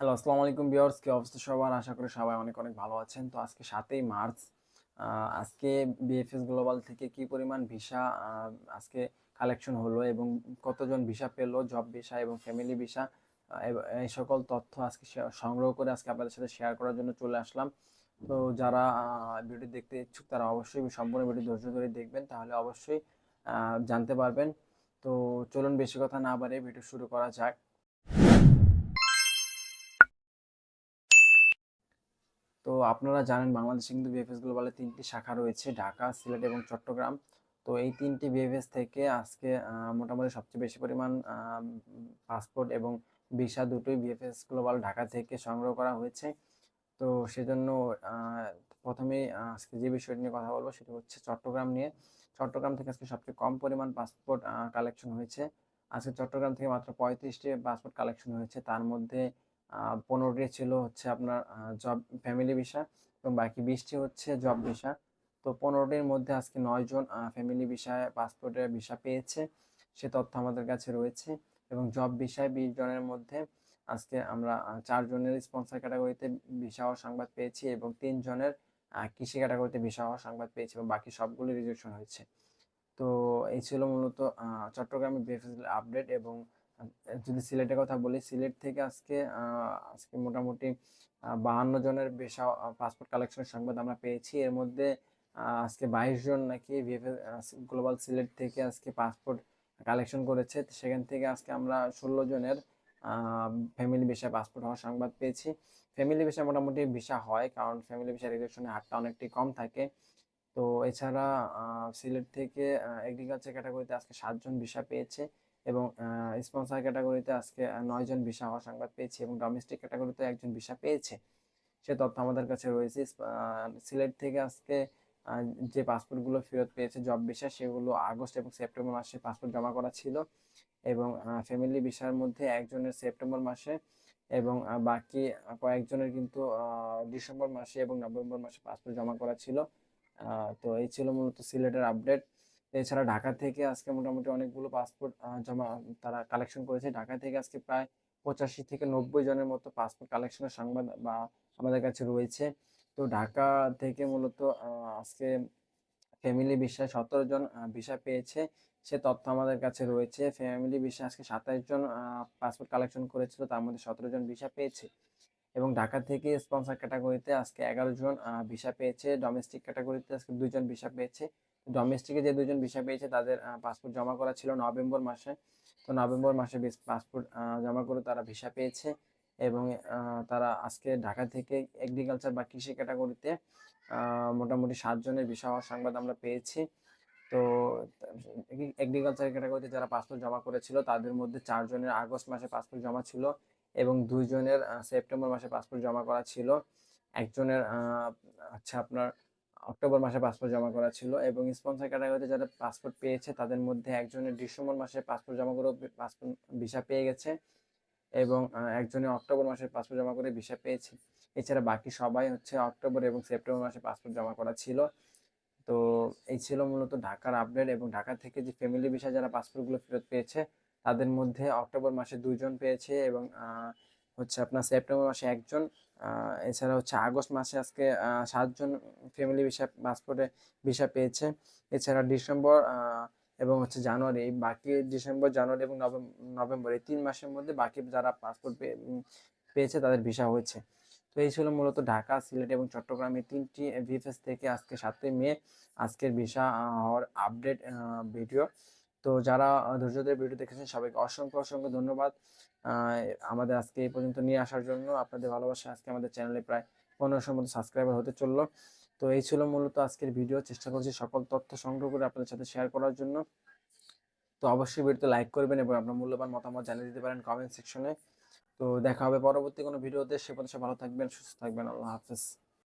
Hello আসসালামু আলাইকুম বিয়ার্স কি অবস্থা সবার? আশা করি সবাই অনেক অনেক ভালো আছেন। তো আজকে সাতই মার্চ আজকে বিএফএস গ্লোবাল থেকে কি পরিমাণ ভিসা আজকে কালেকশন হলো এবং কতজন ভিসা পেল, জব ভিসা এবং ফ্যামিলি ভিসা এই সকল তথ্য আজকে সংগ্রহ করে আজকে আপনাদের সাথে শেয়ার করার জন্য চলে আসলাম। তো যারা ভিডিও দেখতে ইচ্ছুক, তারা অবশ্যই সম্পূর্ণ ভিডিও ধৈর্য ধরে দেখবেন, তাহলে অবশ্যই জানতে পারবেন। তো চলুন বেশি কথা না বাড়িয়ে ভিডিও শুরু করা যাক। তো আপনারা জানেন বাংলাদেশে কিন্তু বিএফএস গ্লোবালে তিনটি শাখা রয়েছে, ঢাকা, সিলেট এবং চট্টগ্রাম। তো এই তিনটি বিএফএস থেকে আজকে মোটামুটি সবচেয়ে বেশি পরিমাণ পাসপোর্ট এবং ভিসা দুটোই বিএফএস গ্লোবাল ঢাকা থেকে সংগ্রহ করা হয়েছে। তো সেজন্য প্রথমেই আজকে যে বিষয়টি নিয়ে কথা বলব সেটা হচ্ছে চট্টগ্রাম নিয়ে। চট্টগ্রাম থেকে আজকে সবচেয়ে কম পরিমাণ পাসপোর্ট কালেকশন হয়েছে। আজকে চট্টগ্রাম থেকে মাত্র পঁয়ত্রিশটি পাসপোর্ট কালেকশন হয়েছে। তার মধ্যে পনেরোটি ছিল হচ্ছে আপনার জব ফ্যামিলি ভিসা এবং বাকি বিশটি হচ্ছে জব ভিসা তো পনেরোটির মধ্যে আজকে নয় জন ফ্যামিলি ভিসায় পাসপোর্টের ভিসা পেয়েছে সে তথ্য আমাদের কাছে রয়েছে এবং জব ভিসায় বিশ জনের মধ্যে আজকে আমরা আহ, চার জনের স্পন্সর ক্যাটাগরিতে ভিসা হওয়ার সংবাদ পেয়েছি এবং তিন জনের কৃষি ক্যাটাগরিতে ভিসা হওয়ার সংবাদ পেয়েছি এবং বাকি সবগুলি রিজেকশন হয়েছে। তো এই ছিল মূলত চট্টগ্রামের বিএফএস আপডেট এবং যদি সিলেটের কথা বলি, সিলেট থেকে আজকে আজকে মোটামুটি বাহান্ন জনের ভিসা পাসপোর্ট কালেকশনের সংবাদ আমরা পেয়েছি। এর মধ্যে আজকে বাইশ জন নাকি বিএফএস গ্লোবাল সিলেট থেকে আজকে পাসপোর্ট কালেকশন করেছে। সেখান থেকে আজকে আমরা ষোলো জনের ফ্যামিলি ভিসা পাসপোর্ট হওয়ার সংবাদ পেয়েছি। ফ্যামিলি ভিসা মোটামুটি ভিসা হয়, কারণ ফ্যামিলি ভিসা রিজেকশনের হারটা অনেকটি কম থাকে। তো এছাড়া সিলেট থেকে এগ্রিকালচার ক্যাটাগরিতে আজকে সাতজন ভিসা পেয়েছে। এবং স্পন্সর ক্যাটাগরিতে আজকে নয়জন ভিসা হওয়ার সংবাদ পেয়েছি এবং ডোমেস্টিক ক্যাটাগরিতে একজন ভিসা পেয়েছে। সে তথ্য আমাদের কাছে রয়েছে। সিলেট থেকে আজকে যে পাসপোর্টগুলো ফেরত পেয়েছে জব ভিসা সেগুলো আগস্ট এবং সেপ্টেম্বর মাসে পাসপোর্ট জমা করা ছিল এবং ফ্যামিলি ভিসার মধ্যে একজনের সেপ্টেম্বর মাসে এবং বাকি কয়েকজনের কিন্তু ডিসেম্বর মাসে এবং নভেম্বর মাসে পাসপোর্ট জমা করা ছিল। তো এই ছিল মূলত সিলেটের আপডেট এছাড়া ঢাকা থেকে আজকে মোটামুটি অনেকগুলো পাসপোর্ট জমা, তারা কালেকশন করেছে। ঢাকা থেকে আজকে প্রায় পঁচাশি থেকে নব্বই জনের মতো পাসপোর্ট কালেকশনের সংবাদ, বা আমাদের কাছে রয়েছে। তো ঢাকা থেকে মূলত আজকে ফ্যামিলি ভিসায় সতেরো জন ভিসা পেয়েছে। সে তথ্য আমাদের কাছে রয়েছে। ফ্যামিলি ভিসা আজকে সাতাইশ জন পাসপোর্ট কালেকশন করেছিল, তার মধ্যে সতেরো জন ভিসা পেয়েছে। এবং ঢাকা থেকে স্পন্সর ক্যাটাগরিতে আজকে এগারো জন ভিসা পেয়েছে। ডোমেস্টিক ক্যাটাগরিতে আজকে দুজন ভিসা পেয়েছে। ডোমেস্টিকে যে দুজন ভিসা পেয়েছে, তাদের পাসপোর্ট জমা করা ছিল নভেম্বর মাসে। তো নভেম্বর মাসে পাসপোর্ট জমা করে তারা ভিসা পেয়েছে এবং তারা আজকে ঢাকা থেকে এগ্রিকালচার বা কৃষি ক্যাটাগরিতে মোটামুটি সাতজনের ভিসা হওয়ার সংবাদ আমরা পেয়েছি। তো এগ্রিকালচার ক্যাটাগরিতে যারা পাসপোর্ট জমা করেছিল, তাদের মধ্যে চারজনের আগস্ট মাসে পাসপোর্ট জমা ছিল। এবং দুইজনের সেপ্টেম্বর মাসে পাসপোর্ট জমা করা ছিল। একজনের আচ্ছা আপনার অক্টোবর মাসে পাসপোর্ট জমা করা ছিল এবং স্পন্সর ক্যাটাগরিতে যারা পাসপোর্ট পেয়েছে তাদের মধ্যে একজনের ডিসেম্বর মাসে পাসপোর্ট জমা করে পাসপোর্ট ভিসা পেয়ে গেছে এবং একজনের অক্টোবর মাসে পাসপোর্ট জমা করে ভিসা পেয়েছে। এছাড়া বাকি সবাই হচ্ছে অক্টোবর এবং সেপ্টেম্বর মাসে পাসপোর্ট জমা করা ছিল। তো এই ছিল মূলত ঢাকার আপডেট এবং ঢাকা থেকে যে ফ্যামিলি ভিসা যারা পাসপোর্টগুলো ফেরত পেয়েছে তাদের মধ্যে অক্টোবর মাসে দুইজন পেয়েছে এবং হচ্ছে আপনার সেপ্টেম্বর মাসে একজন এছাড়া হচ্ছে আগস্ট মাসে আজকে সাতজন ফ্যামিলি ভিসা পাসপোর্টে ভিসা পেয়েছে। এছাড়া ডিসেম্বর এবং হচ্ছে জানুয়ারি, এই বাকি ডিসেম্বর, জানুয়ারি এবং নভেম্বর, এই তিন মাসের মধ্যে বাকি যারা পাসপোর্ট পেয়েছে তাদের ভিসা হয়েছে। তো এই ছিল মূলত ঢাকা, সিলেট এবং চট্টগ্রাম তিনটি ভিএফএস থেকে আজকে সাতই মে আজকের ভিসা হওয়ার আপডেট ভিডিও তো যারা আহ, ধৈর্য ধরে ভিডিও দেখেছেন সবাইকে অসংখ্য অসংখ্য ধন্যবাদ। আমাদের আজকে এই পর্যন্ত নিয়ে আসার জন্য আপনাদের ভালোবাসা আজকে আমাদের চ্যানেলে প্রায় পনেরোশোর মতো সাবস্ক্রাইবার হতে চলল। তো এই ছিল মূলত আজকের ভিডিও। চেষ্টা করছি সকল তথ্য সংগ্রহ করে আপনাদের সাথে শেয়ার করার জন্য। তো অবশ্যই ভিডিওতে লাইক করবেন এবং আপনার মূল্যবান মতামত জানিয়ে দিতে পারেন কমেন্ট সেকশনে তো দেখা হবে পরবর্তী কোনো ভিডিওতে। সে পর্যন্ত ভালো থাকবেন সুস্থ থাকবেন। আল্লাহ হাফেজ।